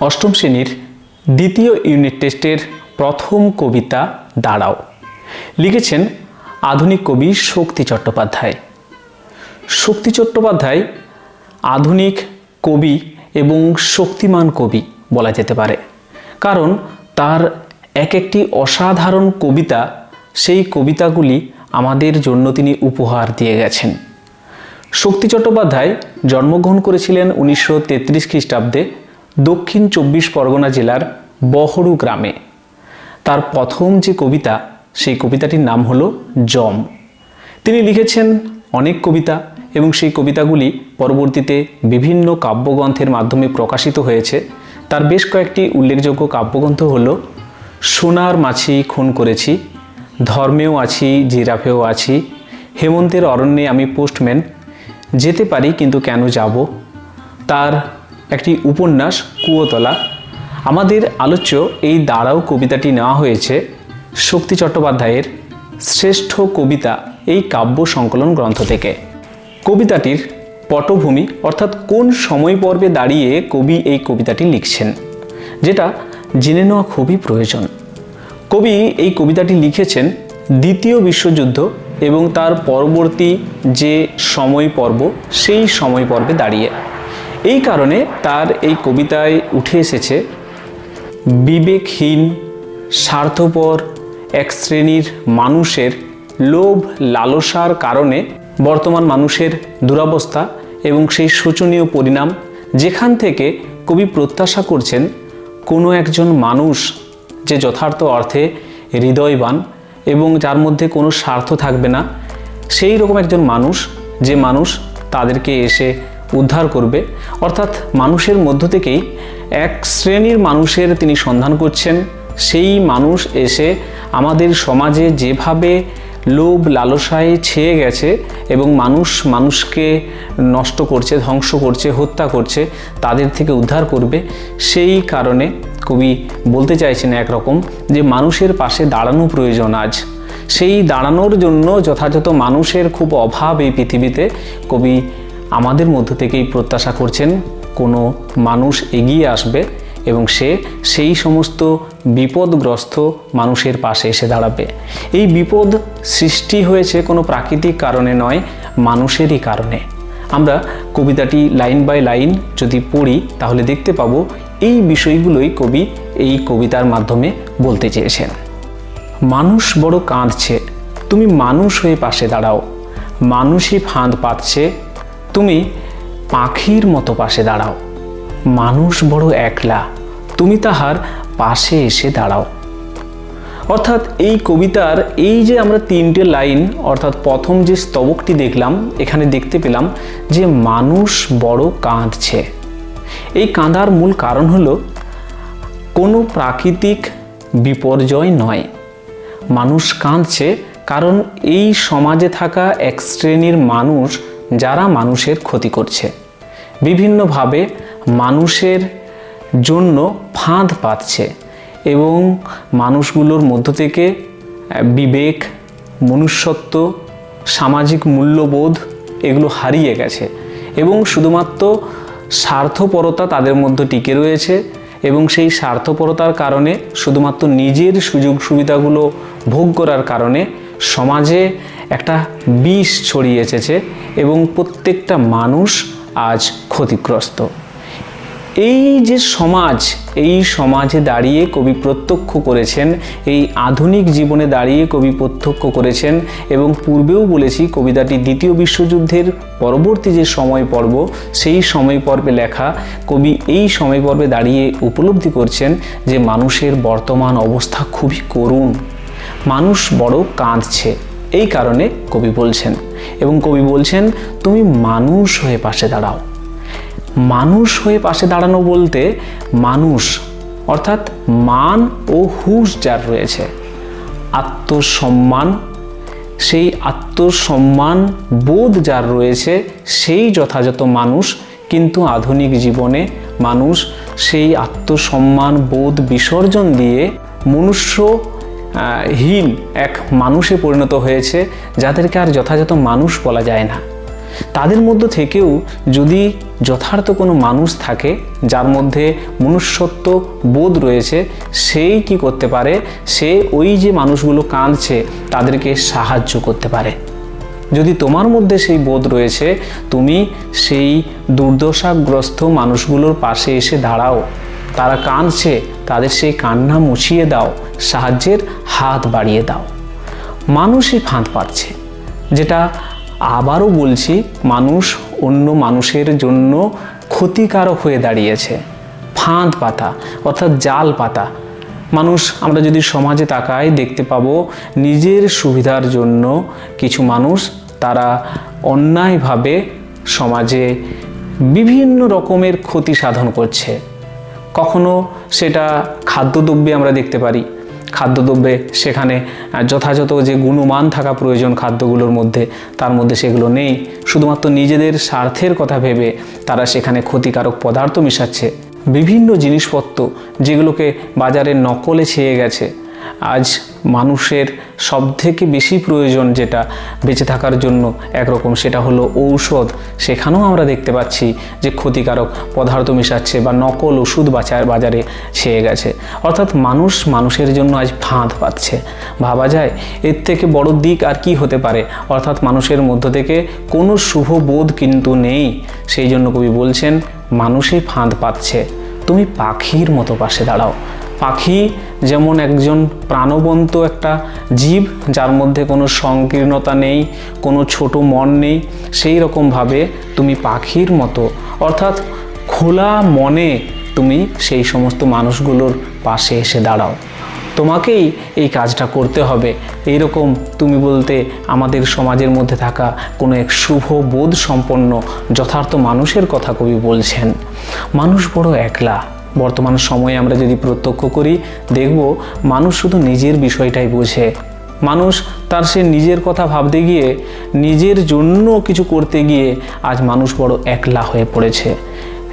অষ্টম শ্রেণির দ্বিতীয় ইউনিট টেস্টের প্রথম কবিতা দাঁড়াও। লিখেছেন আধুনিক কবি শক্তি চট্টোপাধ্যায়। শক্তি চট্টোপাধ্যায় আধুনিক কবি এবং শক্তিমান কবি বলা যেতে পারে। কারণ তার এক একটি অসাধারণ কবিতা, সেই কবিতাগুলি আমাদের জন্য তিনি উপহার দিয়ে গেছেন। শক্তি চট্টোপাধ্যায় জন্মগ্রহণ করেছিলেন উনিশশো তেত্রিশ খ্রিস্টাব্দে দক্ষিণ চব্বিশ পরগনা জেলার বহরু গ্রামে। তার প্রথম যে কবিতা, সেই কবিতাটির নাম হলো জম। তিনি লিখেছেন অনেক কবিতা এবং সেই কবিতাগুলি পরবর্তীতে বিভিন্ন কাব্যগ্রন্থের মাধ্যমে প্রকাশিত হয়েছে। তার বেশ কয়েকটি উল্লেখযোগ্য কাব্যগ্রন্থ হল, সোনার মাছি খুন করেছি, ধর্মেও আছি, জিরাফেও আছি, হেমন্তের অরণ্যে আমি পোস্টম্যান, যেতে পারি কিন্তু কেন যাব? তার একটি উপন্যাস কুয়োতলা। আমাদের আলোচ্য এই দাঁড়াও কবিতাটি নেওয়া হয়েছে শক্তি চট্টোপাধ্যায়ের শ্রেষ্ঠ কবিতা এই কাব্য সংকলন গ্রন্থ থেকে। কবিতাটির পটভূমি অর্থাৎ কোন সময় পর্বে দাঁড়িয়ে কবি এই কবিতাটি লিখছেন, যেটা জেনে নেওয়া খুবই প্রয়োজন। কবি এই কবিতাটি লিখেছেন দ্বিতীয় বিশ্বযুদ্ধ এবং তার পরবর্তী যে সময় পর্ব, সেই সময় পর্বে দাঁড়িয়ে। এই কারণে তার এই কবিতায় উঠে এসেছে, বিবেকহীন, স্বার্থপর এক শ্রেণির মানুষের লোভ লালসার কারণে বর্তমান মানুষের দুরবস্থা এবং সেই শোচনীয় পরিণাম যেখান থেকে কবি প্রত্যাশা করছেন কোনো একজন মানুষ যে যথার্থ অর্থে হৃদয়বান এবং যার মধ্যে কোনো স্বার্থ থাকবে না, সেই রকম একজন মানুষ যে মানুষ তাদেরকে এসে উদ্ধার করবে। অর্থাৎ মানুষের মধ্য থেকেই এক শ্রেণির মানুষের তিনি সন্ধান করছেন। সেই মানুষ এসে আমাদের সমাজে যেভাবে লোভ লালসায় ছেয়ে গেছে এবং মানুষ মানুষকে নষ্ট করছে, ধ্বংস করছে, হত্যা করছে, তাদের থেকে উদ্ধার করবে, সেই কারণে কবি বলতে চাইছেন একরকম যে মানুষের পাশে দাঁড়ানো প্রয়োজন আজ। সেই দাঁড়ানোর জন্য যথাযথ মানুষের খুব অভাব এই পৃথিবীতে। কবি আমাদের মধ্য থেকেই প্রত্যাশা করছেন কোনো মানুষ এগিয়ে আসবে এবং সে সেই সমস্ত বিপদগ্রস্ত মানুষের পাশে এসে দাঁড়াবে। এই বিপদ সৃষ্টি হয়েছে কোনো প্রাকৃতিক কারণে নয়, মানুষেরই কারণে। আমরা কবিতাটি লাইন বাই লাইন যদি পড়ি, তাহলে দেখতে পাবো এই বিষয়গুলোই কবি এই কবিতার মাধ্যমে বলতে চেয়েছেন। মানুষ বড় কাঁদছে, তুমি মানুষ হয়ে পাশে দাঁড়াও। মানুষই ফাঁদ পাচ্ছে তুমি পাখির মতো পাশে দাঁড়াও। মানুষ বড় একলা, তুমি তাহার পাশে এসে দাঁড়াও। অর্থাৎ এই কবিতার এই যে আমরা তিনটে লাইন, অর্থাৎ প্রথম যে স্তবকটি দেখলাম, এখানে দেখতে পেলাম যে মানুষ বড় কাঁদছে। এই কাঁদার মূল কারণ হলো, কোনো প্রাকৃতিক বিপর্যয় নয়। মানুষ কাঁদছে কারণ এই সমাজে থাকা এক শ্রেণির মানুষ যারা মানুষের ক্ষতি করছে। বিভিন্নভাবে মানুষের জন্য ফাঁদ পাচ্ছে এবং মানুষগুলোর মধ্য থেকে বিবেক, মনুষ্যত্ব, সামাজিক মূল্যবোধ এগুলো হারিয়ে গেছে এবং শুধুমাত্র স্বার্থপরতা তাদের মধ্যে টিকে রয়েছে এবং সেই স্বার্থপরতার কারণে শুধুমাত্র নিজের সুযোগ সুবিধাগুলো ভোগ করার কারণে সমাজে একটা বিষ ছড়িয়ে এসেছে এবং প্রত্যেকটা মানুষ আজ ক্ষতিগ্রস্ত। এই যে সমাজ, এই সমাজে দাঁড়িয়ে কবি প্রত্যক্ষ করেছেন, এই আধুনিক জীবনে দাঁড়িয়ে কবি প্রত্যক্ষ করেছেন এবং পূর্বেও বলেছি কবিতাটি দ্বিতীয় বিশ্বযুদ্ধের পরবর্তী যে সময় পর্ব, সেই সময় পর্বে লেখা, কবি এই সময় পর্বে দাঁড়িয়ে উপলব্ধি করছেন যে মানুষের বর্তমান অবস্থা খুবই করুণ। মানুষ বড় কাঁদছে। এই কারণে কবি বলছেন, এবং কবি বলছেন, তুমি মানুষ হয়ে পাশে দাঁড়াও। মানুষ হয়ে পাশে দাঁড়ানো বলতে মানুষ, অর্থাৎ মান ও হুশ যার রয়েছে, আত্মসম্মান, সেই আত্মসম্মান বোধ যার রয়েছে, সেই যথাযথ মানুষ, কিন্তু আধুনিক জীবনে মানুষ সেই আত্মসম্মান বোধ বিসর্জন দিয়ে মনুষ্য হীন এক মানুষে পরিণত হয়েছে যাদেরকে আর যথাযথ মানুষ বলা যায় না। তাদের মধ্য থেকেও যদি যথার্থ কোনো মানুষ থাকে, যার মধ্যে মনুষ্যত্ব বোধ রয়েছে, সেই কি করতে পারে? সে ওই যে মানুষগুলো কাঁদছে, তাদেরকে সাহায্য করতে পারে। যদি তোমার মধ্যে সেই বোধ রয়েছে, তুমি সেই দুর্দশাগ্রস্ত মানুষগুলোর পাশে এসে দাঁড়াও। তারা কাঁদছে, তাদের সেই কান্না মুছিয়ে দাও, সাহায্যের হাত বাড়িয়ে দাও। মানুষই ফাঁদ পাচ্ছে। যেটা আবারও বলছি, মানুষ অন্য মানুষের জন্য ক্ষতিকারক হয়ে দাঁড়িয়েছে। ফাঁদ পাতা, অর্থাৎ জাল পাতা। মানুষ, আমরা যদি সমাজে তাকাই, দেখতে পাবো নিজের সুবিধার জন্য কিছু মানুষ, তারা অন্যায়ভাবে সমাজে বিভিন্ন রকমের ক্ষতি সাধন করছে। কখনো সেটা খাদ্যদ্রব্যে আমরা দেখতে পারি। খাদ্যদ্রব্যে সেখানে যথাযথ যে গুণমান থাকা প্রয়োজন খাদ্যগুলোর মধ্যে, তার মধ্যে সেগুলো নেই। শুধুমাত্র নিজেদের স্বার্থের কথা ভেবে তারা সেখানে ক্ষতিকারক পদার্থ মিশাচ্ছে। বিভিন্ন জিনিসপত্র যেগুলোকে বাজারে নকলে ছেয়ে গেছে। আজ মানুষের সবথেকে বেশি প্রয়োজন যেটা বেঁচে থাকার জন্য একরকম সেটা হলো ঔষধ। সেখানেও আমরা দেখতে পাচ্ছি যে ক্ষতিকারক পদার্থ মেশাচ্ছে বা নকল ওষুধ বাজার বাজারে ছেয়ে গেছে। অর্থাৎ মানুষ মানুষের জন্য আজ ফাঁদ পাচ্ছে। ভাবা যায় এর থেকে বড় দিক আর কি হতে পারে? অর্থাৎ মানুষের মধ্য থেকে কোনো শুভ বোধ কিন্তু নেই। সেই জন্য কবি বলছেন, মানুষই ফাঁদ পাচ্ছে। তুমি পাখির মতো পাশে দাঁড়াও। পাখি যেমন একজন প্রাণবন্ত একটা জীব, যার মধ্যে কোনো সংকীর্ণতা নেই, কোনো ছোট মন নেই, সেই রকমভাবে তুমি পাখির মতো। অর্থাৎ খোলা মনে তুমি সেই সমস্ত মানুষগুলোর পাশে এসে দাঁড়াও। তোমাকেই এই কাজটা করতে হবে। এইরকম তুমি বলতে আমাদের সমাজের মধ্যে থাকা কোনো এক শুভ বোধ সম্পন্ন যথার্থ মানুষের কথা কবি বলছেন। মানুষ বড় একলা। বর্তমান সময়ে আমরা যদি প্রত্যক্ষ করি, দেখব মানুষ শুধু নিজের বিষয়টাই বোঝে। মানুষ তার সে নিজের কথা ভাবতে গিয়ে, নিজের জন্য কিছু করতে গিয়ে আজ মানুষ বড় একলা হয়ে পড়েছে।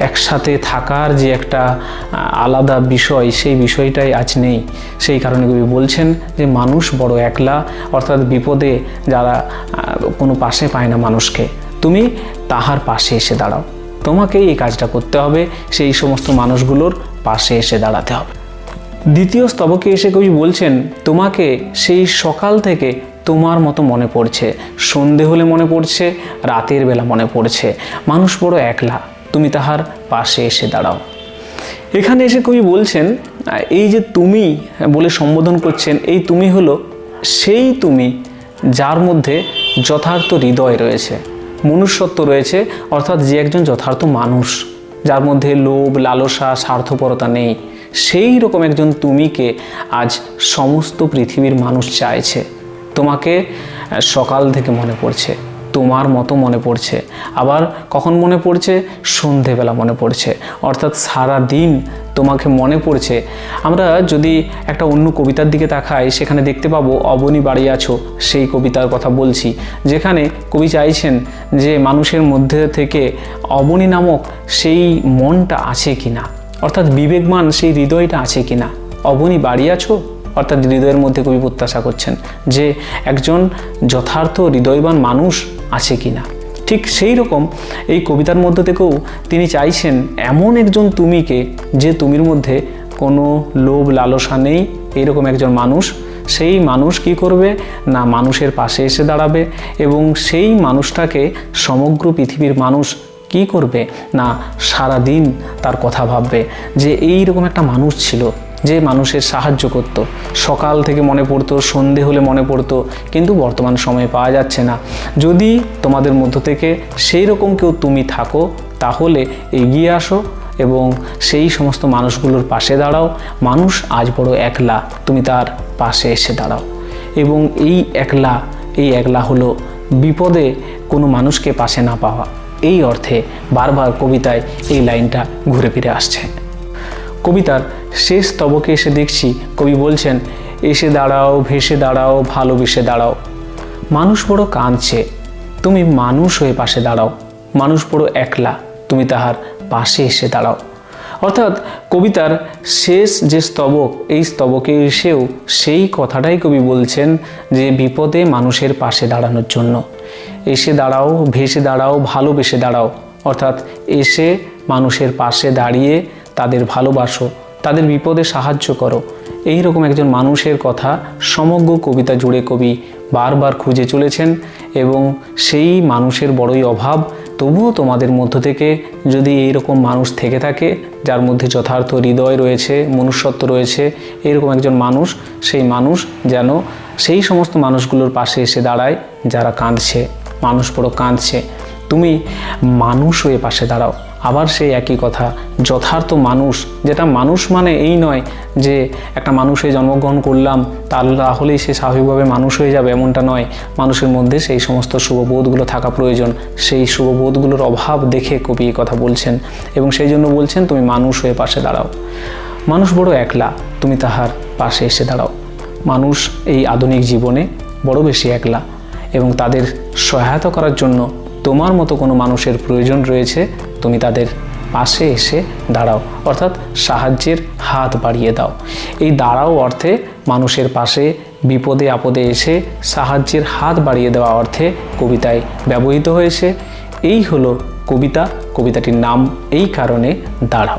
একসাথে থাকার যে একটা আলাদা বিষয়, সেই বিষয়টাই আজ নেই। সেই কারণে কবি বলছেন যে মানুষ বড় একলা, অর্থাৎ বিপদে যারা কোনো পাশে পায় না মানুষকে। তুমি তাহার পাশে এসে দাঁড়াও। তোমাকেই এই কাজটা করতে হবে, সেই সমস্ত মানুষগুলোর পাশে এসে দাঁড়াতে হবে। দ্বিতীয় স্তবকে এসে কবি বলছেন, তোমাকে সেই সকাল থেকে তোমার মতো মনে পড়ছে। সন্ধে হলে মনে পড়ছে, রাতের বেলা মনে পড়ছে। মানুষ বড় একলা, তুমি তাহার পাশে এসে দাঁড়াও। এখানে এসে কবি বলছেন, এই যে তুমি বলে সম্বোধন করছেন, এই তুমি হলো সেই তুমি যার মধ্যে যথার্থ হৃদয় রয়েছে। মনুষ্যত্ব রয়েছে, অর্থাৎ যে একজন যথার্থ মানুষ, যার মধ্যে লোভ, লালসা, স্বার্থপরতা নেই, সেই রকম একজন তুমিকে আজ সমস্ত পৃথিবীর মানুষ চাইছে। তোমাকে সকাল থেকে মনে পড়ছে। তোমার মতো মনে পড়ছে। আবার কখন মনে পড়ছে? সন্ধেবেলা মনে পড়ছে। অর্থাৎ সারা দিন তোমাকে মনে পড়ছে। আমরা যদি একটা অন্য কবিতার দিকে তাকাই, সেখানে দেখতে পাবো অবনী বাড়ি আছো, সেই কবিতার কথা বলছি। যেখানে কবি চাইছেন যে মানুষের মধ্যে থেকে অবনী নামক সেই মনটা আছে কিনা। অর্থাৎ বিবেকমান সেই হৃদয়টা আছে কিনা। অবনী বাড়ি আছো? অর্থাৎ হৃদয়ের মধ্যে কবি প্রত্যাশা করছেন যে একজন যথার্থ হৃদয়বান মানুষ আছে কিনা। ঠিক সেই রকম এই কবিতার মধ্যে থেকেও তিনি চাইছেন এমন একজন তুমিকে যে তুমির মধ্যে কোনো লোভ লালসা নেই, এরকম একজন মানুষ। সেই মানুষ কি করবে? না, মানুষের পাশে এসে দাঁড়াবে। এবং সেই মানুষটাকে সমগ্র পৃথিবীর মানুষ কি করবে? না সারা দিন তার কথা ভাববে যে এই রকম একটা মানুষ ছিল। যে মানুষের সাহায্য করত। সকাল থেকে মনে পড়তো, সন্ধে হলে মনে পড়তো, কিন্তু বর্তমান সময়ে পাওয়া যাচ্ছে না। যদি তোমাদের মধ্য থেকে সেই রকম কেউ তুমি থাকো, তাহলে এগিয়ে আসো এবং সেই সমস্ত মানুষগুলোর পাশে দাঁড়াও। মানুষ আজ বড় একলা, তুমি তার পাশে এসে দাঁড়াও। এবং এই একলা এই একলা হলো বিপদে কোনো মানুষকে পাশে না পাওয়া। এই অর্থে বারবার কবিতায় এই লাইনটা ঘুরে ফিরে আসছে। কবিতার শেষ স্তবকে এসে দেখছি কবি বলছেন, এসে দাঁড়াও, ভেসে দাঁড়াও, ভালোবেসে দাঁড়াও। মানুষ বড় কাঁদছে, তুমি মানুষ হয়ে পাশে দাঁড়াও। মানুষ বড় একলা, তুমি তাহার পাশে এসে দাঁড়াও। অর্থাৎ কবিতার শেষ যে স্তবক, এই স্তবকে এসেও সেই কথাটাই কবি বলছেন যে বিপদে মানুষের পাশে দাঁড়ানোর জন্য। এসে দাঁড়াও, ভেসে দাঁড়াও, ভালোবেসে দাঁড়াও। অর্থাৎ এসে মানুষের পাশে দাঁড়িয়ে তাদের ভালোবাসো, তাদের বিপদে সাহায্য করো। এই রকম একজন মানুষের কথা সমগ্র কবিতা জুড়ে কবি বারবার খুঁজে চলেছেন এবং সেই মানুষের বড়ই অভাব তবুও তোমাদের মধ্য থেকে যদি এইরকম মানুষ থেকে থাকে, যার মধ্যে যথার্থ হৃদয় রয়েছে, মনুষ্যত্ব রয়েছে এরকম একজন মানুষ, সেই মানুষ যেন সেই সমস্ত মানুষগুলোর পাশে এসে দাঁড়ায়, যারা কাঁদছে, মানুষ বড় কাঁদছে। তুমি মানুষ হয়ে পাশে দাঁড়াও। আবার সেই একই কথা, যথার্থ মানুষ, যেটা মানুষ মানে এই নয় যে একটা মানুষ জন্মগ্রহণ করলাম, তার তাহলেই সে স্বাভাবিকভাবে মানুষ হয়ে যাবে, এমনটা নয়। মানুষের মধ্যে সেই সমস্ত শুভবোধগুলো থাকা প্রয়োজন। সেই শুভবোধগুলোর অভাব দেখে কবি এই কথা বলছেন এবং সেই জন্য বলছেন, তুমি মানুষ হয়ে পাশে দাঁড়াও। মানুষ বড় একলা, তুমি তাহার পাশে এসে দাঁড়াও। মানুষ এই আধুনিক জীবনে বড় বেশি একলা এবং তাদের সহায়তা করার জন্য তোমার মতো কোনো মানুষের প্রয়োজন রয়েছে, তুমি তাদের পাশে এসে দাঁড়াও। অর্থাৎ সাহায্যের হাত বাড়িয়ে দাও। এই দাঁড়াও অর্থে মানুষের পাশে বিপদে আপদে এসে সাহায্যের হাত বাড়িয়ে দেওয়া অর্থে কবিতায় ব্যবহৃত হয়েছে। এই হলো কবিতা। কবিতাটির নাম এই কারণে দাঁড়াও।